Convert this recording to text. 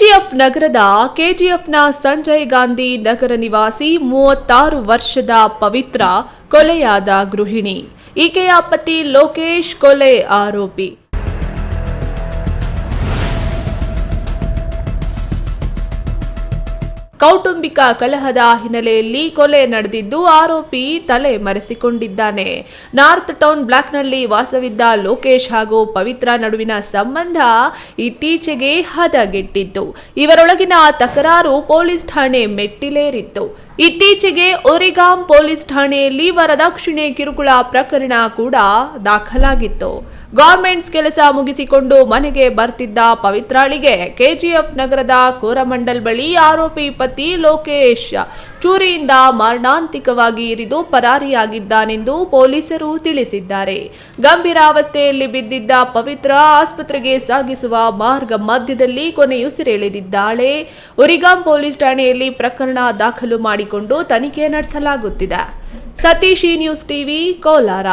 KGF ನಗರದ ಕೆಜಿಎಫ್ನ ಸಂಜಯ್ ಗಾಂಧಿ ನಗರ ನಿವಾಸಿ ಮೂವತ್ತಾರು ವರ್ಷದ ಪವಿತ್ರ ಕೊಲೆಯಾದ ಗೃಹಿಣಿ. ಈಕೆಯ ಪತಿ ಲೋಕೇಶ್ ಕೊಲೆ ಆರೋಪಿ. ಕೌಟುಂಬಿಕ ಕಲಹದ ಹಿನ್ನೆಲೆಯಲ್ಲಿ ಕೊಲೆ ನಡೆದಿದ್ದು ಆರೋಪಿ ತಲೆ ಮರೆಸಿಕೊಂಡಿದ್ದಾನೆ. ನಾರ್ತ್ ಟೌನ್ ಬ್ಲಾಕ್ನಲ್ಲಿ ವಾಸವಿದ್ದ ಲೋಕೇಶ್ ಹಾಗೂ ಪವಿತ್ರ ನಡುವಿನ ಸಂಬಂಧ ಇತ್ತೀಚೆಗೆ ಹದಗೆಟ್ಟಿತ್ತು. ಇವರೊಳಗಿನ ತಕರಾರು ಪೊಲೀಸ್ ಠಾಣೆ ಮೆಟ್ಟಿಲೇರಿತ್ತು. ಇತ್ತೀಚೆಗೆ ಒರಿಗಾಂ ಪೊಲೀಸ್ ಠಾಣೆಯಲ್ಲಿ ವರದಕ್ಷಿಣೆ ಕಿರುಕುಳ ಪ್ರಕರಣ ಕೂಡ ದಾಖಲಾಗಿತ್ತು. ಗೌರ್ಮೆಂಟ್ಸ್ ಕೆಲಸ ಮುಗಿಸಿಕೊಂಡು ಮನೆಗೆ ಬರ್ತಿದ್ದ ಪವಿತ್ರಾಳಿಗೆ ಕೆಜಿಎಫ್ ನಗರದ ಕೋರಮಂಡಲ್ ಬಳಿ ಆರೋಪಿ ಪತಿ ಲೋಕೇಶ್ ಚೂರಿಯಿಂದ ಮರಣಾಂತಿಕವಾಗಿ ಇರಿದು ಪರಾರಿಯಾಗಿದ್ದಾನೆಂದು ಪೊಲೀಸರು ತಿಳಿಸಿದ್ದಾರೆ. ಗಂಭೀರಾವಸ್ಥೆಯಲ್ಲಿ ಬಿದ್ದಿದ್ದ ಪವಿತ್ರ ಆಸ್ಪತ್ರೆಗೆ ಸಾಗಿಸುವ ಮಾರ್ಗ ಮಧ್ಯದಲ್ಲಿ ಕೊನೆಯುಸಿರೆಳೆದಿದ್ದಾಳೆ. ಉರಿಗಾಂ ಪೊಲೀಸ್ ಠಾಣೆಯಲ್ಲಿ ಪ್ರಕರಣ ದಾಖಲು ಮಾಡಿಕೊಂಡು ತನಿಖೆ ನಡೆಸಲಾಗುತ್ತಿದೆ. Satish news TV Kolar.